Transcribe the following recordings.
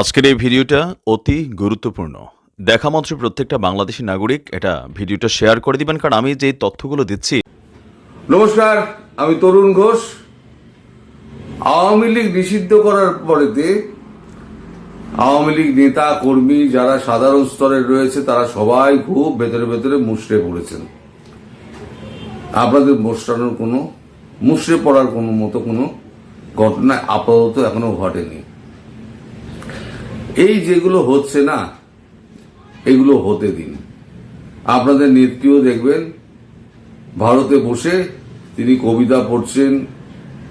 আজকের এই ভিডিওটা অতি গুরুত্বপূর্ণ। দেখা মাত্র প্রত্যেকটা বাংলাদেশি নাগরিক এটা ভিডিওটা শেয়ার করে দিবেন, কারণ আমি যে তথ্যগুলো দিচ্ছি। নমস্কার, আমি তরুণ ঘোষ। আওয়ামী লীগ নিষিদ্ধ করার পরেতে আওয়ামী লীগ নেতা, কর্মী যারা সাধারণ স্তরের রয়েছে, তারা সবাই খুব ভেতরে ভেতরে মুষড়ে পড়েছেন। আপনাদের মোষড়ানোর কোনো, মুষড়ে পড়ার কোনো মতো কোনো ঘটনা আপাতত এখনও ঘটেনি। এই যেগুলো হচ্ছে না, এগুলো হতে দিন। আপনাদের নেত্রীও দেখবেন, ভারতে বসে তিনি কবিতা পড়ছেন,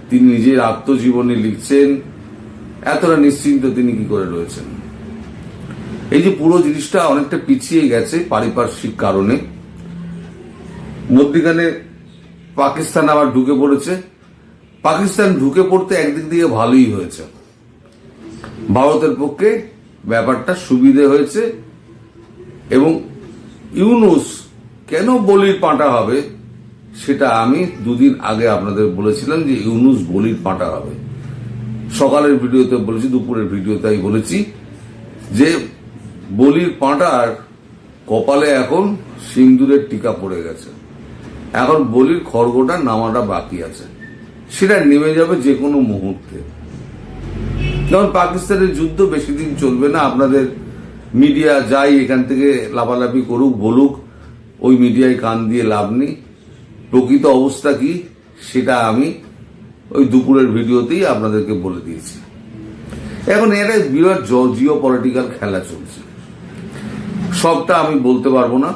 তিনি নিজের আত্মজীবনী লিখছেন, এতটা নিশ্চিন্ত তিনি কি করে রয়েছেন। এই যে পুরো জিনিসটা অনেকটা পিছিয়ে গেছে পারিপার্শ্বিক কারণে। মধ্যিখানে পাকিস্তান আবার ঢুকে পড়েছে। পাকিস্তান ঢুকে পড়তে একদিক দিয়ে ভালোই হয়েছে। ভারতের পক্ষে ব্যাপারটা সুবিধে হয়েছে এবং ইউনুস কেন বলির পাঁটা হবে সেটা আমি দুদিন আগে আপনাদের বলেছিলাম যে ইউনুস বলির পাঁটা হবে। সকালের ভিডিওতে বলেছি, দুপুরের ভিডিওতে আমি বলেছি যে বলির পাঁটার কপালে এখন সিন্দুরের টিকা পড়ে গেছে। এখন বলির খড়গোটা নামাটা বাকি আছে। সেটা নেমে যাবে যে কোনো মুহূর্তে। যেমন পাকিস্তানের যুদ্ধ বেশি দিন চলবে না। আপনাদের মিডিয়া যাই এখান থেকে লাফালাফি করুক, বলুক, ওই মিডিয়ায় কান দিয়ে লাভ নেই। প্রকৃত অবস্থা কি, সেটা আমি ওই দুপুরের ভিডিওতেই আপনাদেরকে বলে দিয়েছি। এখন এটা বিরাট জিও পলিটিক্যাল খেলা চলছে। সবটা আমি বলতে পারব না।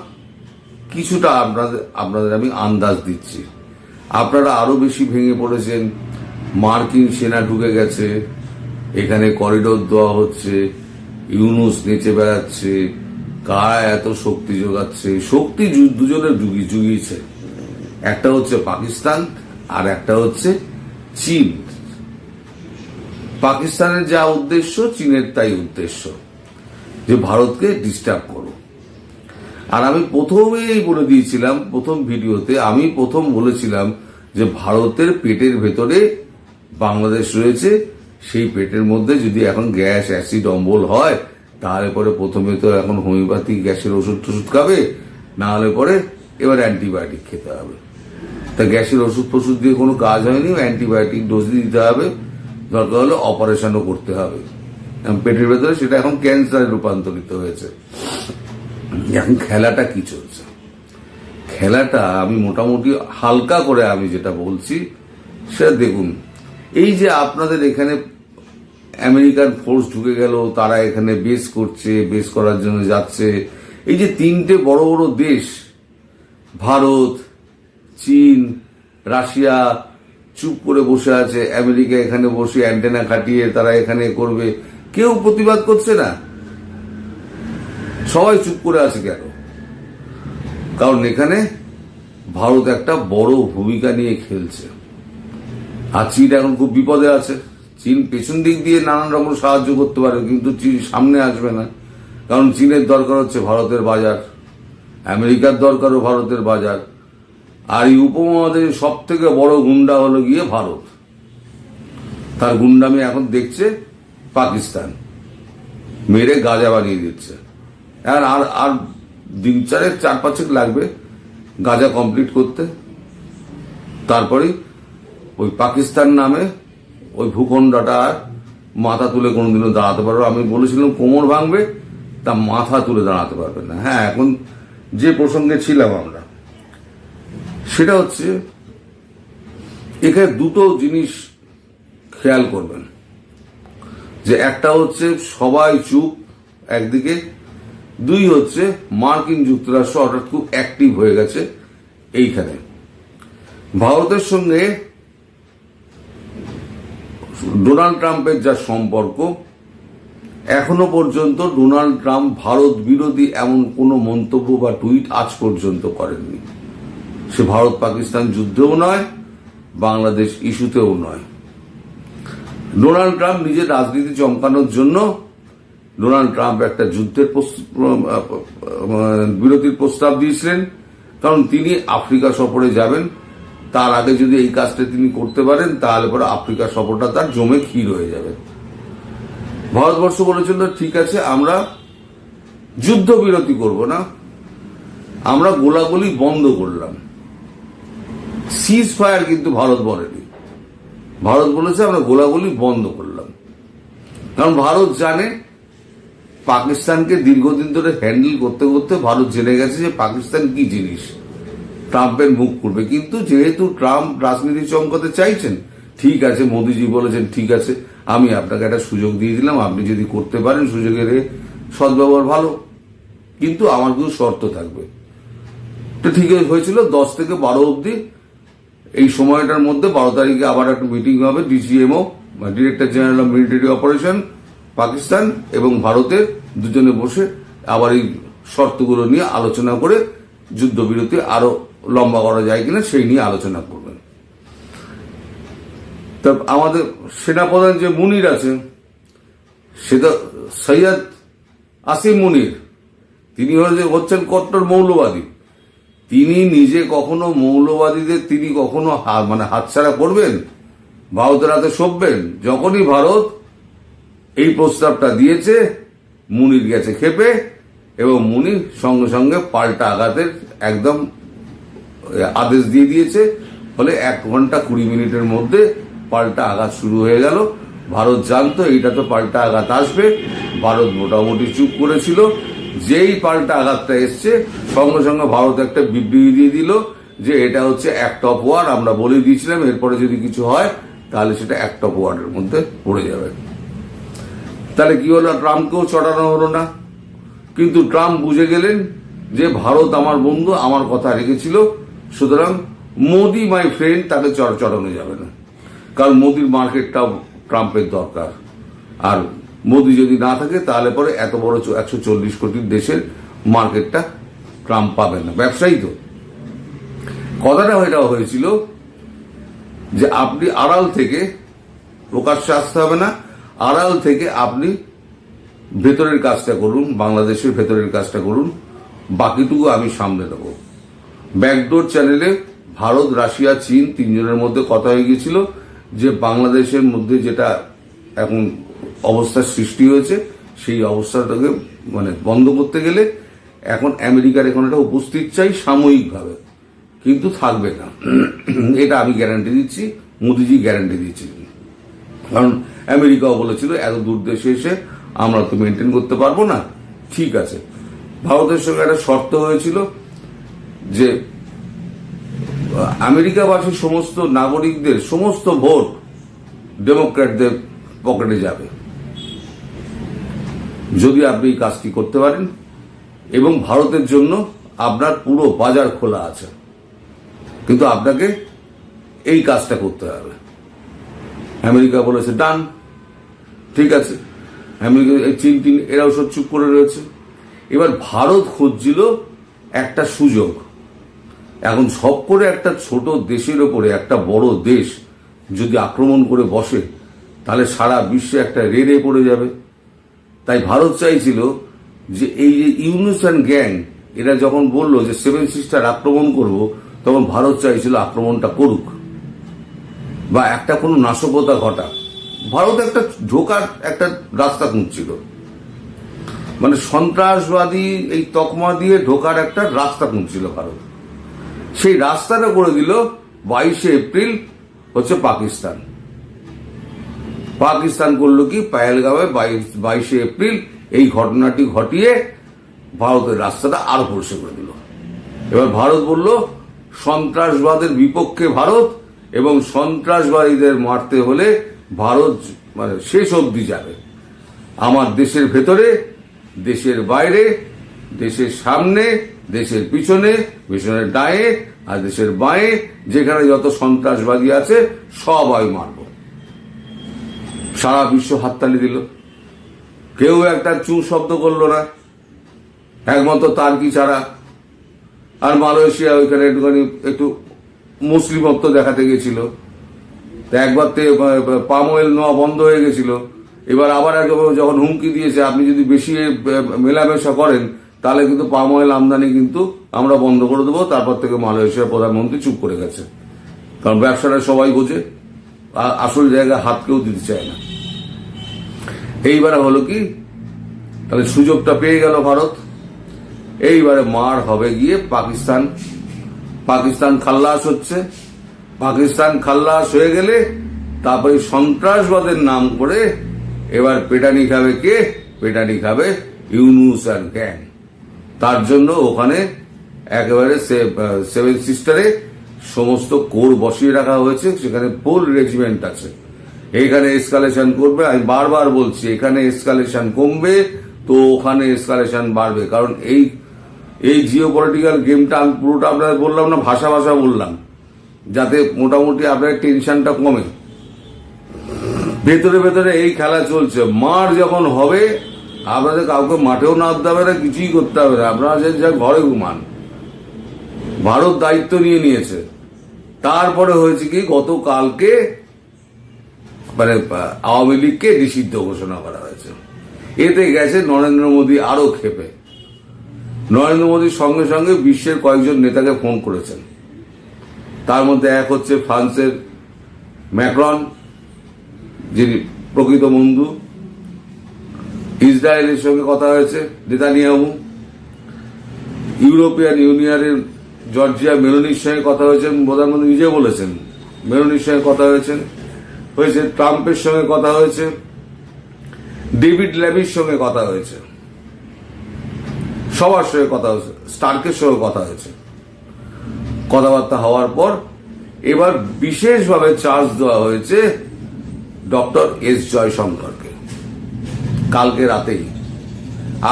কিছুটা আপনাদের আপনাদের আমি আন্দাজ দিচ্ছি। আপনারা আরও বেশি ভেঙে পড়েছেন। মার্কিন সেনা ঢুকে গেছে। এখানে করিডোর দেওয়া হচ্ছে, ইউনুস নেচে বেড়াচ্ছে, কারা এত শক্তি যোগাচ্ছে, শক্তি জু- দুজনে জুগি জুগিয়েছে একটা হচ্ছে পাকিস্তান, আর একটা হচ্ছে চীন। পাকিস্তানের যা উদ্দেশ্য, চীনের তাই উদ্দেশ্য, যে ভারতকে ডিস্টার্ব করো। আর আমি প্রথমেই বলে দিয়েছিলাম, প্রথম ভিডিওতে আমি প্রথম বলেছিলাম যে ভারতের পেটের ভেতরে বাংলাদেশ রয়েছে সেই পেটের মধ্যে যদি এখন গ্যাস, অ্যাসিড, অম্বল হয়, তাহলে পরে প্রথমে তো এখন হোমিওপ্যাথিক গ্যাসের ওষুধ টষুধ খাবে, না হলে পরে এবার অ্যান্টিবায়োটিক খেতে হবে। তা গ্যাসের ওষুধ ফষুধ দিয়ে কোনো কাজ হয়নি, অ্যান্টিবায়োটিক ডোজ দিতে হবে, দরকার হলে অপারেশনও করতে হবে। পেটের ভেতরে সেটা এখন ক্যান্সারে রূপান্তরিত হয়েছে। এখন খেলাটা কি চলছে? খেলাটা আমি মোটামুটি হালকা করে আমি যেটা বলছি, সেটা দেখুন, এই যে আপনাদের এখানে আমেরিকান ফোর্স ঢুকে গেল, তারা এখানে বেস করছে, বেস করার জন্য যাচ্ছে। এই যে তিনটে বড় বড় দেশ, ভারত, চীন, রাশিয়া, চুপ করে বসে আছে। আমেরিকা এখানে বসে অ্যান্টেনা খাটিয়ে তারা এখানে করবে। কেউ প্রতিবাদ করছে না। সবাই চুপ করে আছে কেন? কারণ এখানে ভারত একটা বড় ভূমিকা নিয়ে খেলছে। আর চীন এখন খুব বিপদে আছে। চীন পেছন দিক দিয়ে নানান রকম সাহায্য করতে পারে, কিন্তু চীন সামনে আসবে না। কারণ চীনের দরকার হচ্ছে ভারতের বাজার, আমেরিকার দরকারও ভারতের বাজার। আর এই উপমহাদেশের সব থেকে বড় গুন্ডা হলো গিয়ে ভারত। তার গুন্ডামি এখন দেখছে পাকিস্তান। মেরে গাজা বানিয়ে দিচ্ছে। আর আর আর দিন চারেক, চার পাঁচেক লাগবে গাজা কমপ্লিট করতে। তারপরে ওই পাকিস্তান নামে ওই ভূখণ্ডটা মাথা তুলে কোনোদিনও দাঁড়াতে পারবে আমি বলেছিলাম, কোমর ভাঙবে, তা মাথা তুলে দাঁড়াতে পারবে না। হ্যাঁ এখন যে প্রসঙ্গে ছিলাম আমরা, সেটা হচ্ছে এখানে দুটো জিনিস খেয়াল করবেন। যে একটা হচ্ছে সবাই চুপ একদিকে, দুই হচ্ছে মার্কিন যুক্তরাষ্ট্র হঠাৎ খুব অ্যাক্টিভ হয়ে গেছে এইখানে। ভারতের সঙ্গে ডোনাল্ড ট্রাম্পের যা সম্পর্ক, এখনও পর্যন্ত ডোনাল্ড ট্রাম্প ভারত বিরোধী এমন কোনো মন্তব্য বা টুইট আজ পর্যন্ত করেননি। সে ভারত পাকিস্তান যুদ্ধেও নয়, বাংলাদেশ ইস্যুতেও নয়। ডোনাল্ড ট্রাম্প নিজের রাজনীতি চমকানোর জন্য ডোনাল্ড ট্রাম্প একটা যুদ্ধের বিরতির প্রস্তাব দিয়েছিলেন, কারণ তিনি আফ্রিকা সফরে যাবেন। তার আগে যদি এই কাজটা তিনি করতে পারেন, তাহলে পরে আফ্রিকা সফরটা তার জমে ক্ষীর হয়ে যাবে। ভারতবর্ষ বলেছিল, ঠিক আছে, আমরা যুদ্ধবিরতি করব না। আমরা গোলাগুলি বন্ধ করলাম। সিজ ফায়ার কিন্তু ভারত বলেনি। ভারত বলেছে, আমরা গোলাগুলি বন্ধ করলাম। কারণ ভারত জানে, পাকিস্তানকে দীর্ঘদিন ধরে হ্যান্ডেল করতে করতে ভারত জেনে গেছে যে পাকিস্তান কি জিনিস। ট্রাম্পের মুখ করবে কিন্তু যেহেতু ট্রাম্প রাজনীতি চমকাতে চাইছেন, ঠিক আছে, মোদিজি বলেছেন, ঠিক আছে, আমি আপনাকে একটা সুযোগ দিয়ে দিলাম, আপনি যদি করতে পারেন, সুযোগের সদ্ব্যবহার ভালো। কিন্তু আমার কিছু শর্ত থাকবে। তো ঠিক হয়েছিল, দশ থেকে বারো অবধি, এই সময়টার মধ্যে বারো তারিখে আবার একটা মিটিং হবে, DGMO director general of military operation, Pakistan এবং ভারতের দুজনে বসে আবার এই শর্তগুলো নিয়ে আলোচনা করে যুদ্ধবিরতি আরও লম্বা করা যায় কিনা সেই নিয়ে আলোচনা করবেন। তা আমাদের সেনাপ্রধান যে মুনির আছে সেটা সৈয়দ আসিম মুনির, তিনি হচ্ছে- হচ্ছেন কট্টর মৌলবাদী। তিনি নিজে কখনো মৌলবাদীদের তিনি কখনো মানে হাতছাড়া করবেন, ভারতের হাতে সভবেন যখনই ভারত এই প্রস্তাবটা দিয়েছে, মুনির গেছে খেপে, এবং মুনির সঙ্গে সঙ্গে পাল্টা আঘাতের একদম আদেশ দিয়ে দিয়েছে। ফলে এক ঘণ্টা কুড়ি মিনিটের মধ্যে পাল্টা আঘাত শুরু হয়ে গেল। ভারত জানতো এইটা তো পাল্টা আঘাত আসবে। ভারত মোটামুটি চুপ করেছিল। যেই পাল্টা আঘাতটা এসছে, সঙ্গে সঙ্গে ভারত একটা বিবৃতি দিয়ে দিল যে এটা হচ্ছে অ্যাক্ট অফ ওয়ার আমরা বলে দিয়েছিলাম, এরপরে যদি কিছু হয়, তাহলে সেটা অ্যাক্ট অফ ওয়ারের মধ্যে পড়ে যাবে। তাহলে কি হলো? ট্রাম্পকেও চড়ানো হলো না। কিন্তু ট্রাম্প বুঝে গেলেন যে ভারত আমার বন্ধু, আমার কথা রেখেছিল। সুতরাং মোদি মাই ফ্রেন্ড তাকে চড় চড়ানো যাবে না। কারণ মোদির মার্কেটটাও ট্রাম্পের দরকার। আর মোদি যদি না থাকে, তাহলে পরে এত বড় একশো চল্লিশ কোটির দেশের মার্কেটটা ট্রাম্প পাবে না। ব্যবসায়ী তো। কথাটা এটা হয়েছিল যে আপনি আড়াল থেকে প্রকাশ্যে আসতে হবে না, আড়াল থেকে আপনি ভেতরের কাজটা করুন, বাংলাদেশের ভেতরের কাজটা করুন, বাকিটুকু আমি সামনে দেবো ব্যাকডোর চ্যানেলে ভারত, রাশিয়া, চীন তিনজনের মধ্যে কথা হয়ে গিয়েছিল যে বাংলাদেশের মধ্যে যেটা এখন অবস্থার সৃষ্টি হয়েছে, সেই অবস্থাটাকে মানে বন্ধ করতে গেলে এখন আমেরিকার এখন একটা উপস্থিত চাই সাময়িকভাবে। কিন্তু থাকবে না। এটা আমি গ্যারান্টি দিচ্ছি, মোদিজি গ্যারান্টি দিচ্ছি কারণ আমেরিকাও বলেছিল, এত দূর দেশে এসে আমরা তো মেনটেন করতে পারব না। ঠিক আছে। ভারতের সঙ্গে একটা শর্ত হয়েছিল যে আমেরিকাবাসী সমস্ত নাগরিকদের, সমস্ত ভোট ডেমোক্র্যাটদের পকেটে যাবে। যদি আপনি এই কাজটি করতে পারেন, এবং ভারতের জন্য আপনার পুরো বাজার খোলা আছে, কিন্তু আপনাকে এই কাজটা করতে হবে। আমেরিকা বলেছে, ডান, ঠিক আছে। আমেরিকা, এই চীন টিন এরাও সব চুপ করে রয়েছে। এবার ভারত খুঁজছিল একটা সুযোগ। এখন সব করে একটা ছোট দেশের ওপরে, একটা বড় দেশ যদি আক্রমণ করে বসে, তাহলে সারা বিশ্বে একটা রেড়ে পড়ে যাবে। তাই ভারত চাইছিল যে এই যে ইউনুস অ্যান্ড গ্যাং, এরা যখন বলল যে সেভেন সিস্টার আক্রমণ করব, তখন ভারত চাইছিল আক্রমণটা করুক। বা একটা কোনো নাশকতা ঘটা। ভারত একটা ঢোকার একটা রাস্তা খুঁজছিল। মানে সন্ত্রাসবাদী এই তকমা দিয়ে ঢোকার একটা রাস্তা খুঁজছিল ভারত। সেই রাস্তাটা করে দিল বাইশে এপ্রিল হচ্ছে পাকিস্তান। পাকিস্তান করল কি? পায়েলগাঁওয়ে বাইশে এপ্রিল এই ঘটনাটি ঘটিয়ে ভারতের রাস্তাটা আরও পরিষ্কার করে দিল। এবার ভারত বলল, সন্ত্রাসবাদের বিপক্ষে ভারত এবং সন্ত্রাসবাদীদের মারতে হলে ভারত মানে শেষ অবধি যাবে। আমার দেশের ভেতরে, দেশের বাইরে, দেশের সামনে দেশের পিছনে পিছনের ডায়ে আর দেশের বাঁয়ে, যেখানে যত সন্ত্রাসবাদী আছে, সব আমি মারব। সারা বিশ্ব হাততালি দিল। কেউ একটা চু শব্দ করল না। একমাত্র তার কি ছাড়া? আর মালয়েশিয়া ওইখানে একটুখানি একটু মুসলিমত্ব দেখাতে গেছিল। তা একবার তে পাম অয়েল নেওয়া বন্ধ হয়ে গেছিল। এবার আবার একবার যখন হুমকি দিয়েছে, আপনি যদি বেশি মেলামেশা করেন তাহলে কিন্তু পাম অয়েল আমদানি কিন্তু আমরা বন্ধ করে দেবো, তারপর থেকে মালয়েশিয়ার প্রধানমন্ত্রী চুপ করে গেছে। কারণ ব্যবসাটা সবাই বোঝে আসল জায়গায় হাত কেউ দিতে চায় না। এইবারে হলো কি, তাহলে সুযোগটা পেয়ে গেল ভারত। এইবারে মার হবে গিয়ে পাকিস্তান। পাকিস্তান খাল্লাস হচ্ছে। পাকিস্তান খাল্লাস হয়ে গেলে তারপরে সন্ত্রাসবাদের নাম করে এবার পেটানি খাবে কে? পেটানি খাবে ইউনুস অ্যান্ড গ্যাং। তার জন্য ওখানে একেবারে সেভেন সিস্টারে সমস্ত কোর বসিয়ে রাখা হয়েছে, সেখানে ফুল রেজিমেন্ট আছে। এখানে এসকালেশন করবে, আমি বারবার বলছি, এখানে এসকালেশন কমবে, তো ওখানে এসকালেশন বাড়বে। কারণ এই এই জিও পলিটিক্যাল গেমটা আমি পুরোটা আপনাদের বললাম না, ভাষা ভাষা বললাম, যাতে মোটামুটি আপনার টেনশনটা কমে। ভেতরে ভেতরে এই খেলা চলছে। মার যখন হবে আপনাদের কাউকে মাঠেও নামতে হবে না, কিছুই করতে হবে না। আপনারা যে যা ঘরে ঘুমান। ভারত দায়িত্ব নিয়ে নিয়েছে। তারপরে হয়েছে কি, গতকালকে মানে আওয়ামী লীগকে নিষিদ্ধ ঘোষণা করা হয়েছে। এতে গেছে নরেন্দ্র মোদী আরও ক্ষেপে। নরেন্দ্র মোদীর সঙ্গে সঙ্গে বিশ্বের কয়েকজন নেতাকে ফোন করেছেন। তার মধ্যে এক হচ্ছে ফ্রান্সের ম্যাক্রন, যিনি প্রকৃত বন্ধু। ইসরায়েলের সঙ্গে কথা হয়েছে, নেতানিয়াহু। ইউরোপিয়ান ইউনিয়নের জর্জিয়া মেলোনির সঙ্গে কথা হয়েছে প্রধানমন্ত্রী নিজে বলেছেন মেলোনির সঙ্গে কথা হয়েছেন হয়েছে ট্রাম্পের সঙ্গে কথা হয়েছে, ডেভিড ল্যাবির সঙ্গে কথা হয়েছে, সবার সঙ্গে কথা হয়েছে, স্টার্কের সঙ্গে কথা হয়েছে। কথাবার্তা হওয়ার পর এবার বিশেষভাবে চার্জ দেওয়া হয়েছে ডক্টর এস জয়শঙ্করকে। কালকে রাতেই।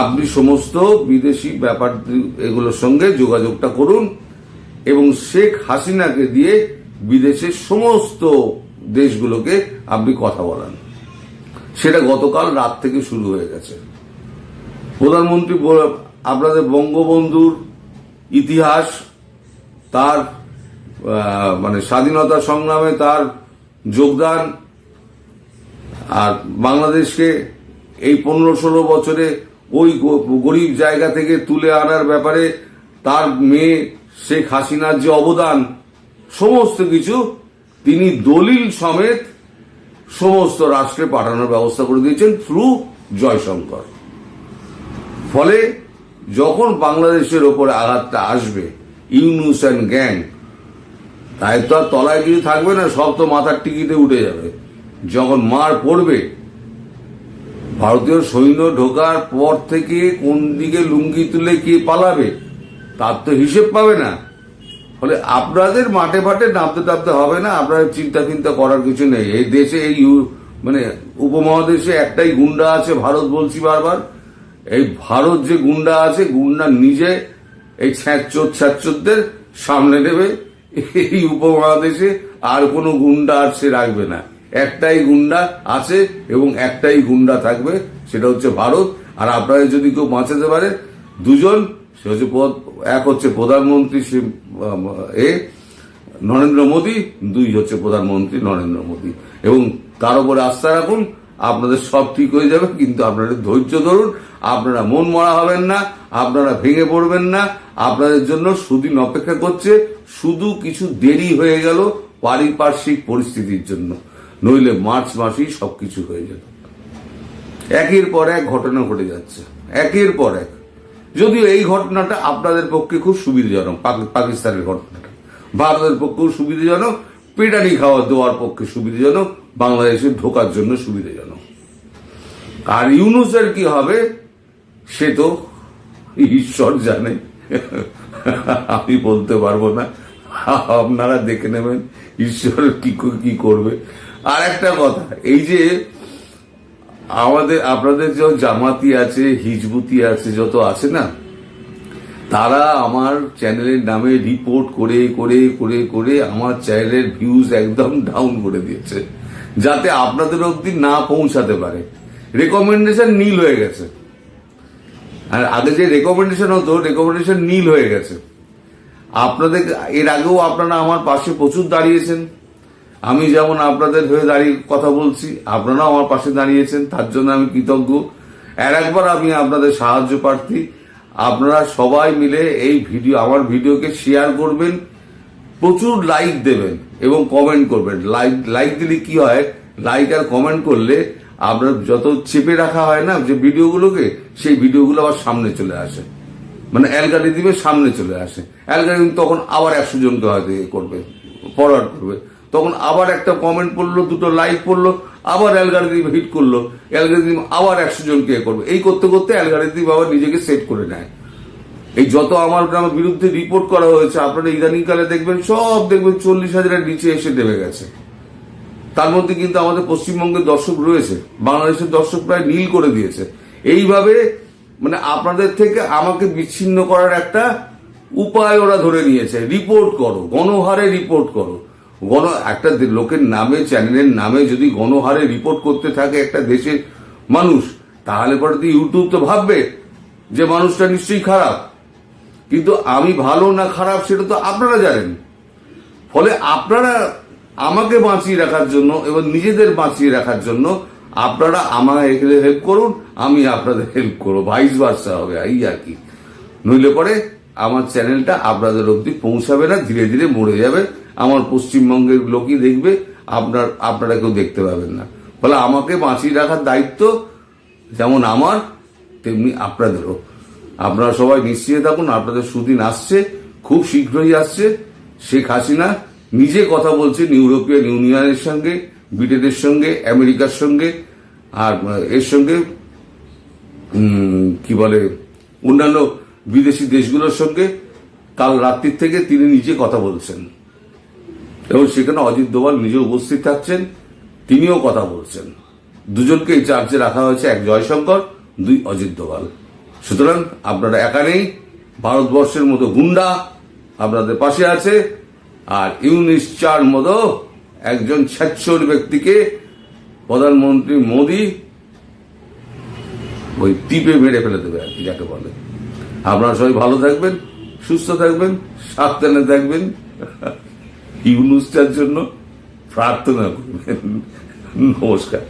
আপনি সমস্ত বিদেশি ব্যাপার এগুলোর সঙ্গে যোগাযোগটা করুন এবং শেখ হাসিনাকে দিয়ে বিদেশের সমস্ত দেশগুলোকে আপনি কথা বলান। সেটা গতকাল রাত থেকে শুরু হয়ে গেছে। প্রধানমন্ত্রী আপনাদের বঙ্গবন্ধুর ইতিহাস, তার মানে স্বাধীনতা সংগ্রামে তার যোগদান, আর বাংলাদেশকে এই পনেরো ষোলো বছরে ওই গরিব জায়গা থেকে তুলে আনার ব্যাপারে তার মেয়ে শেখ হাসিনার যে অবদান, সমস্ত কিছু তিনি দলিল সমেত সমস্ত রাষ্ট্রে পাঠানোর ব্যবস্থা করে দিয়েছেন থ্রু জয়শঙ্কর। ফলে যখন বাংলাদেশের ওপরে আঘাতটা আসবে, ইউনুস অ্যান্ড গ্যাং তাই তো আর তলায় কিছু থাকবে না, সব তো মাথার টিকিতে উঠে যাবে। যখন মার পড়বে ভারতীয় সৈন্য ঢোকার পর থেকে কোন দিকে লুঙ্গি তুলে কে পালাবে, তার তো হিসেব পাবে না। ফলে আপনাদের মাঠে ফাটে নামতে টাপতে হবে না, আপনাদের চিন্তা চিন্তা করার কিছু নেই। এই দেশে, এই মানে উপমহাদেশে একটাই গুন্ডা আছে, ভারত বলছি বারবার। এই ভারত যে গুন্ডা আছে, গুন্ডা নিজে এই ছ্যাঁচোর ছ্যাঁচোরদের সামনে নেবে। এই উপমহাদেশে আর কোনো গুন্ডা আর সে রাখবে না। একটাই গুন্ডা আছে এবং একটাই গুন্ডা থাকবে, সেটা হচ্ছে ভারত। আর আপনারা যদি কেউ বাঁচাতে পারে, দুজন, সে হচ্ছে এক হচ্ছে প্রধানমন্ত্রী এ, নরেন্দ্র মোদী, দুই হচ্ছে প্রধানমন্ত্রী নরেন্দ্র মোদী। এবং তার উপরে আস্থা রাখুন, আপনাদের সব ঠিক হয়ে যাবে, কিন্তু আপনারা ধৈর্য ধরুন, আপনারা মন মরা হবেন না, আপনারা ভেঙে পড়বেন না, আপনাদের জন্য সুদিন অপেক্ষা করছে, শুধু কিছু দেরি হয়ে গেল পারিপার্শ্বিক পরিস্থিতির জন্য। নইলে মার্চ মাসেই সবকিছু হয়ে যেত। একের পর এক ঘটনা ঘটে যাচ্ছে। একের পর এক। যদিও এই ঘটনাটা আপনাদের পক্ষে খুব সুবিধাজনক পাকিস্তানের ঘটনাটা। ভারতের পক্ষেও সুবিধাজনক, পেটানি খাওয়া দেওয়ার পক্ষে সুবিধাজনক, বাংলাদেশে ঢোকার জন্য সুবিধাজনক। আর ইউনুসের কি হবে, সে তো ঈশ্বর জানে। আমি বলতে পারব না। আপনারা দেখে নেবেন, ঈশ্বর কি কি করবে। আর একটা কথা, এই যে আমাদের, আপনাদের যে জামাতি আছে, হিজবুতি আছে, যত আছে না, তারা আমার চ্যানেলের নামে রিপোর্ট করে করে করে করে আমার চ্যানেলের ভিউজ একদম ডাউন করে দিয়েছে, যাতে আপনাদের অবধি না পৌঁছাতে পারে। রেকমেন্ডেশন নীল হয়ে গেছে। আর আগে যে রেকমেন্ডেশন হতো রেকমেন্ডেশন নীল হয়ে গেছে। আপনাদের, এর আগেও আপনারা আমার পাশে প্রচুর দাঁড়িয়েছেন। আমি যেমন আপনাদের হয়ে দাঁড়িয়ে কথা বলছি, আপনারাও আমার পাশে দাঁড়িয়েছেন, তার জন্য আমি কৃতজ্ঞ। আর একবার আমি আপনাদের সাহায্য প্রার্থী, আপনারা সবাই মিলে এই ভিডিও, আমার ভিডিওকে শেয়ার করবেন, প্রচুর লাইক দেবেন এবং কমেন্ট করবেন। লাইক লাইক দিলে কি হয়? লাইক আর কমেন্ট করলে আপনার যত চেপে রাখা হয় না, যে ভিডিওগুলোকে, সেই ভিডিওগুলো আবার সামনে চলে আসে। মানে অ্যালগারিদিমের সামনে চলে আসে। অ্যালগারিদিম তখন আবার একশো জনকে হয়তো করবে ফরওয়ার্ড করবে। তখন আবার একটা কমেন্ট পড়ল, দুটো লাইক পড়ল, আবার অ্যালগারিদিম হিট করল। অ্যালগারিদিম আবার একশো জনকে করবে। এই করতে করতে অ্যালগারিদিম আবার নিজেকে সেট করে নেয়। এই যত আমার গ্রামের বিরুদ্ধে রিপোর্ট করা হয়েছে, আপনারা ইদানিংকালে দেখবেন, সব দেখবেন চল্লিশ হাজারের নিচে এসে নেমে গেছে। তার মধ্যে কিন্তু আমাদের পশ্চিমবঙ্গের দর্শক রয়েছে, বাংলাদেশের দর্শক প্রায় নীল করে দিয়েছে। এইভাবে মানে আপনাদের থেকে আমাকে বিচ্ছিন্ন করার একটা উপায় ওরা ধরে নিয়েছে। রিপোর্ট করো, গণহারে রিপোর্ট করো। গণ, একটা লোকের নামে, চ্যানেলের নামে যদি গণহারে রিপোর্ট করতে থাকে একটা দেশের মানুষ, তাহলে পরে তো ইউটিউব তো ভাববে যে মানুষটা নিশ্চয়ই খারাপ। কিন্তু আমি ভালো না খারাপ সেটা তো আপনারা জানেন। ফলে আপনারা আমাকে বাঁচিয়ে রাখার জন্য এবং নিজেদের বাঁচিয়ে রাখার জন্য আপনারা আমার এখানে হেল্প করুন, আমি আপনাদের হেল্প করব ভাইস বার্সা হবে, এই আর কি। নইলে পরে আমার চ্যানেলটা আপনাদের অবধি পৌঁছাবে না, ধীরে ধীরে মরে যাবে। আমার পশ্চিমবঙ্গের লোকই দেখবে, আপনার, আপনারা কেউ দেখতে পাবেন না। ফলে আমাকে বাঁচিয়ে রাখার দায়িত্ব যেমন আমার, তেমনি আপনাদেরও। আপনারা সবাই নিশ্চিত থাকুন, আপনাদের সুদিন আসছে, খুব শীঘ্রই আসছে। শেখ হাসিনা নিজে কথা বলছেন ইউরোপিয়ান ইউনিয়নের সঙ্গে, ব্রিটেনের সঙ্গে, আমেরিকার সঙ্গে, আর, এর সঙ্গে কি বলে, অন্যান্য বিদেশি দেশগুলোর সঙ্গে। কাল রাত্রির থেকে তিনি নিজে কথা বলছেন। এবং সেখানে অজিত দোভাল নিজে উপস্থিত থাকছেন, তিনিও কথা বলছেন। দুজনকে এই চার্জে রাখা হয়েছে, এক জয়শঙ্কর, দুই অজিত দোভাল। সুতরাং আপনারা একা নেই ভারতবর্ষের মতো গুন্ডা আপনাদের পাশে আছে, আর ইউনিস চার মতো একজন স্বেচ্ছর ব্যক্তিকে প্রধানমন্ত্রী মোদী ওই টিপে মেরে ফেলে দেবে আর কি, যাকে বলে। আপনারা সবাই ভালো থাকবেন, সুস্থ থাকবেন, সাবধানে থাকবেন। ইউনুসটার জন্য প্রার্থনা করবেন। নমস্কার।